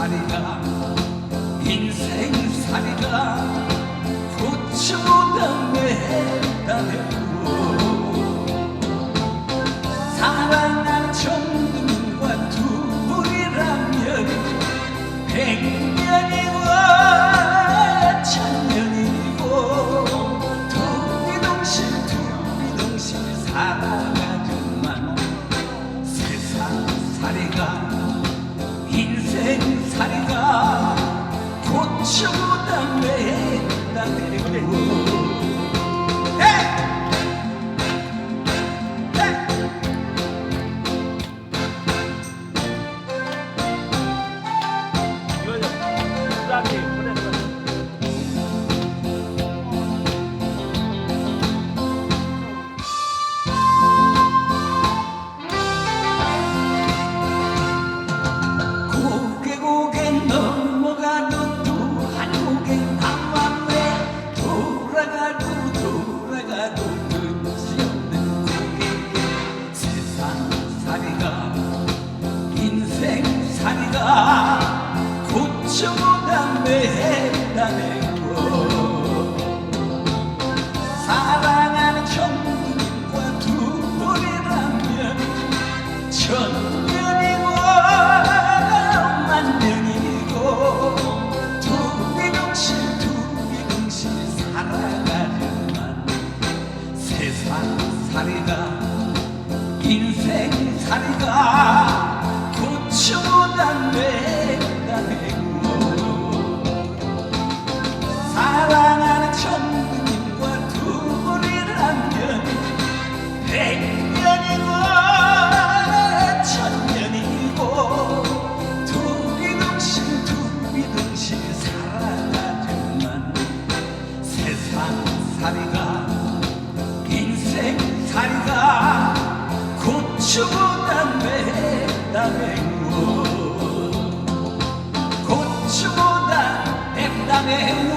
산이가 인생 산이가 고쳐보다 매다내고 사랑하는 정부님과 둘이라면 천년이고 만년이고 둘이 동실 둘이 동실 살아가지만 세상살이가 인생살이가 고쳐보다 が銀線たりがこっちもダメダメ。こっちもダメダメ。